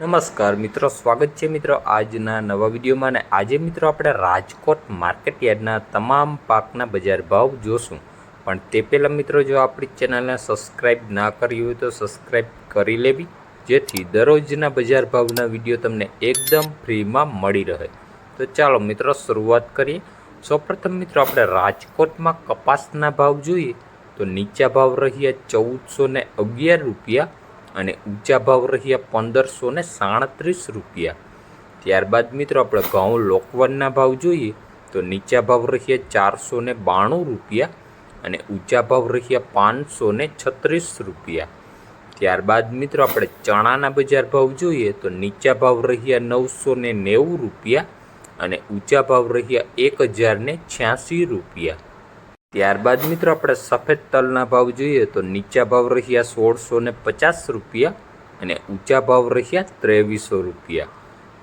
નમસ્કાર મિત્રો, સ્વાગત છે મિત્રો આજના નવા વિડીયોમાં અને આજે મિત્રો આપણે રાજકોટ માર્કેટ યાર્ડના તમામ પાકના બજાર ભાવ જોશું. પણ તે પહેલાં મિત્રો, જો આપણી ચેનલને સબસ્ક્રાઈબ ના કરી હોય તો સબસ્ક્રાઈબ કરી લેવી, જેથી દરરોજના બજાર ભાવના વીડિયો તમને એકદમ ફ્રીમાં મળી રહે. તો ચાલો મિત્રો, શરૂઆત કરીએ. સૌપ્રથમ મિત્રો, આપણે રાજકોટમાં કપાસના ભાવ જોઈએ. તો નીચા ભાવ રહ્યા ચૌદસો અગિયાર રૂપિયા અને ઊંચા ભાવ રહ્યા પંદરસો ને સાડત્રીસ રૂપિયા. ત્યારબાદ મિત્રો આપણે ઘઉં લોકવનના ભાવ જોઈએ તો નીચા ભાવ રહ્યા ચારસો ને બાણું રૂપિયા અને ઊંચા ભાવ રહ્યા પાંચસો ને છત્રીસ રૂપિયા. ત્યારબાદ મિત્રો આપણે ચણાના બજાર ભાવ જોઈએ તો નીચા ભાવ રહ્યા નવસો ને નેવું રૂપિયા અને ઊંચા ભાવ રહ્યા એક હજાર ને છ્યાસી રૂપિયા. ત્યારબાદ મિત્રો આપણે સફેદ તલના ભાવ જોઈએ તો નીચા ભાવ રહ્યા સોળસો ને પચાસ રૂપિયા અને ઊંચા ભાવ રહ્યા ત્રેવીસો રૂપિયા.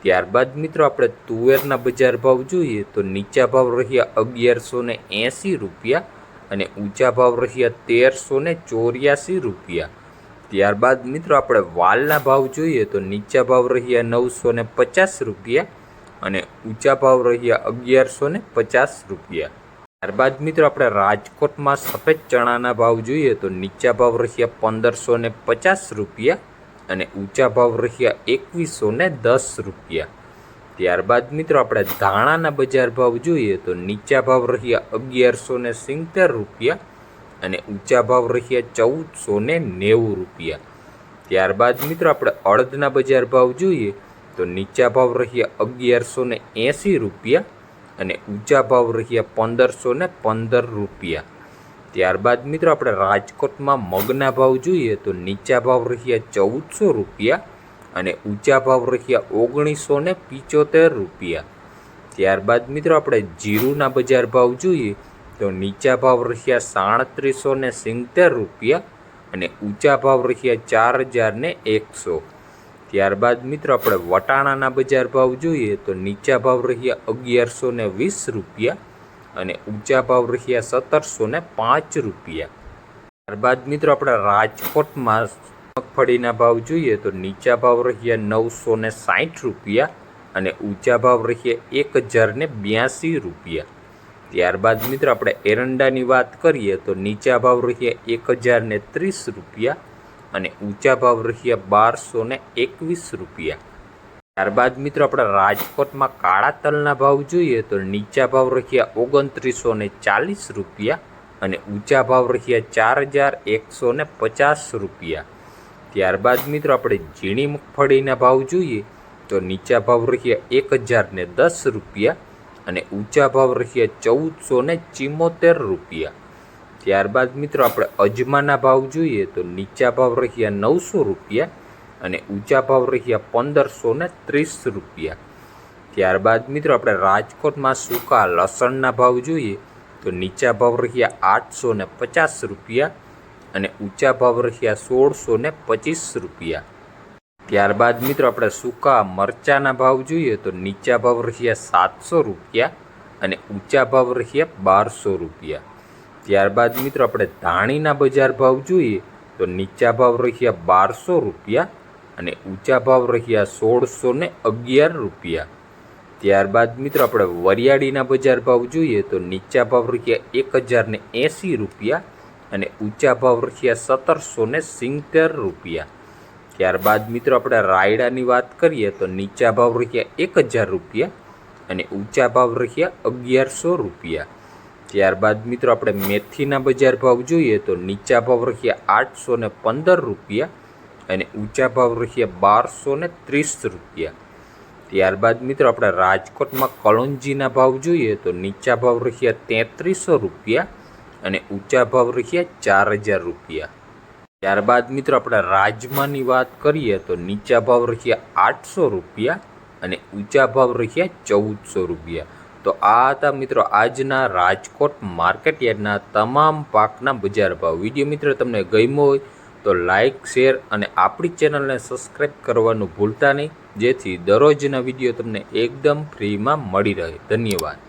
ત્યારબાદ મિત્રો આપણે તુવેરના બજાર ભાવ જોઈએ તો નીચા ભાવ રહ્યા અગિયારસો ને એંસી રૂપિયા અને ઊંચા ભાવ રહ્યા તેરસો ને ચોર્યાસી રૂપિયા. ત્યારબાદ મિત્રો આપણે વાલના ભાવ જોઈએ તો નીચા ભાવ રહ્યા નવસો ને પચાસ રૂપિયા અને ઊંચા ભાવ રહ્યા અગિયારસો ને પચાસ રૂપિયા. ત્યારબાદ મિત્રો આપણે રાજકોટમાં સફેદ ચણાના ભાવ જોઈએ તો નીચા ભાવ રહ્યા પંદરસો ને પચાસ રૂપિયા અને ઊંચા ભાવ રહ્યા એકવીસો ને દસ રૂપિયા. ત્યારબાદ મિત્રો આપણે ધાણાના બજાર ભાવ જોઈએ તો નીચા ભાવ રહ્યા અગિયારસો ને સિત્તેર રૂપિયા અને ઊંચા ભાવ રહ્યા ચૌદસો ને નેવું રૂપિયા. ત્યારબાદ મિત્રો આપણે અડદના બજાર ભાવ જોઈએ તો નીચા ભાવ રહ્યા અગિયારસો ને એંસી રૂપિયા અને ઊંચા ભાવ રહ્યા પંદરસો ને પંદર રૂપિયા. ત્યારબાદ મિત્રો આપણે રાજકોટમાં મગના ભાવ જોઈએ તો નીચા ભાવ રહ્યા ચૌદસો રૂપિયા અને ઊંચા ભાવ રહ્યા ઓગણીસો ને પિચોતેર રૂપિયા. ત્યારબાદ મિત્રો આપણે જીરુના બજાર ભાવ જોઈએ તો નીચા ભાવ રહ્યા સાડત્રીસો ને સિત્તેર રૂપિયા અને ઊંચા ભાવ રહ્યા ચાર હજાર ને એકસો. ત્યારબાદ મિત્રો આપણે વટાણાના બજાર ભાવ જોઈએ તો નીચા ભાવ રહ્યા અગિયારસો ને વીસ રૂપિયા અને ઊંચા ભાવ રહ્યા સત્તરસો ને પાંચ રૂપિયા. ત્યારબાદ મિત્રો આપણે રાજકોટમાં મગફળીના ભાવ જોઈએ તો નીચા ભાવ રહ્યા નવસો ને સાઠ રૂપિયા અને ઊંચા ભાવ રહ્યા એક હજાર ને બ્યાસી રૂપિયા. ત્યારબાદ મિત્રો આપણે એરંડાની વાત કરીએ તો નીચા ભાવ રહ્યા એક હજાર ને ત્રીસ રૂપિયા અને ઊંચા ભાવ રહ્યા બારસો ને એકવીસ રૂપિયા. ત્યારબાદ મિત્રો આપણે રાજકોટમાં કાળા તલના ભાવ જોઈએ તો નીચા ભાવ રહ્યા ઓગણત્રીસો ને ચાલીસ રૂપિયા અને ઊંચા ભાવ રહ્યા ચાર હજાર એકસો ને પચાસ રૂપિયા. ત્યારબાદ મિત્રો આપણે ઝીણી મગફળીના ભાવ જોઈએ તો નીચા ભાવ રહ્યા એક હજાર ને દસ રૂપિયા અને ઊંચા ભાવ રહ્યા ચૌદસો ને ચિમ્મોતેર રૂપિયા. ત્યારબાદ મિત્રો આપણે અજમાના ભાવ જોઈએ તો નીચા ભાવ રહ્યા નવસો રૂપિયા અને ઊંચા ભાવ રહ્યા પંદરસો ને ત્રીસ રૂપિયા. ત્યારબાદ મિત્રો આપણે રાજકોટમાં સૂકા લસણના ભાવ જોઈએ તો નીચા ભાવ રહ્યા આઠસો ને પચાસ રૂપિયા અને ઊંચા ભાવ રહ્યા સોળસો ને પચીસ રૂપિયા. ત્યારબાદ મિત્રો આપણે સૂકા મરચાના ભાવ જોઈએ તો નીચા ભાવ રહ્યા સાતસો રૂપિયા અને ઊંચા ભાવ રહ્યા બારસો રૂપિયા. ત્યારબાદ મિત્રો આપણે ધાણીના બજાર ભાવ જોઈએ તો નીચા ભાવ રહ્યા બારસો રૂપિયા અને ઊંચા ભાવ રહ્યા સોળસો ને અગિયાર રૂપિયા. ત્યારબાદ મિત્રો આપણે વરિયાળીના બજાર ભાવ જોઈએ તો નીચા ભાવ રહ્યા એક હજાર ને એંસી રૂપિયા અને ઊંચા ભાવ રહ્યા સત્તરસો ને સિત્તેર રૂપિયા. ત્યારબાદ મિત્રો આપણે રાયડાની વાત કરીએ તો નીચા ભાવ રહ્યા એક હજાર રૂપિયા અને ઊંચા ભાવ રહ્યા અગિયારસો રૂપિયા. ત્યારબાદ મિત્રો આપણે મેથીના બજાર ભાવ જોઈએ તો નીચા ભાવ રહ્યા આઠસો ને પંદર રૂપિયા અને ઊંચા ભાવ રહ્યા બારસો ને ત્રીસ રૂપિયા. ત્યારબાદ મિત્રો આપણે રાજકોટમાં કળુંજીના ભાવ જોઈએ તો નીચા ભાવ રહ્યા તેત્રીસો રૂપિયા અને ઊંચા ભાવ રહ્યા ચાર હજાર રૂપિયા. ત્યારબાદ મિત્રો આપણે રાજમાની વાત કરીએ તો નીચા ભાવ રહ્યા આઠસો રૂપિયા અને ઊંચા ભાવ રહ્યા ચૌદસો રૂપિયા. તો આ હતા મિત્રો આજના રાજકોટ માર્કેટ યાર્ડના તમામ પાકના બજાર ભાવ. વીડિયો મિત્રો તમને ગમ્યો હોય તો લાઇક શેર અને આપણી ચેનલને સબસ્ક્રાઈબ કરવાનું ભૂલતા નહીં, જેથી દરરોજના વીડિયો તમને એકદમ ફ્રીમાં મળી રહે. ધન્યવાદ.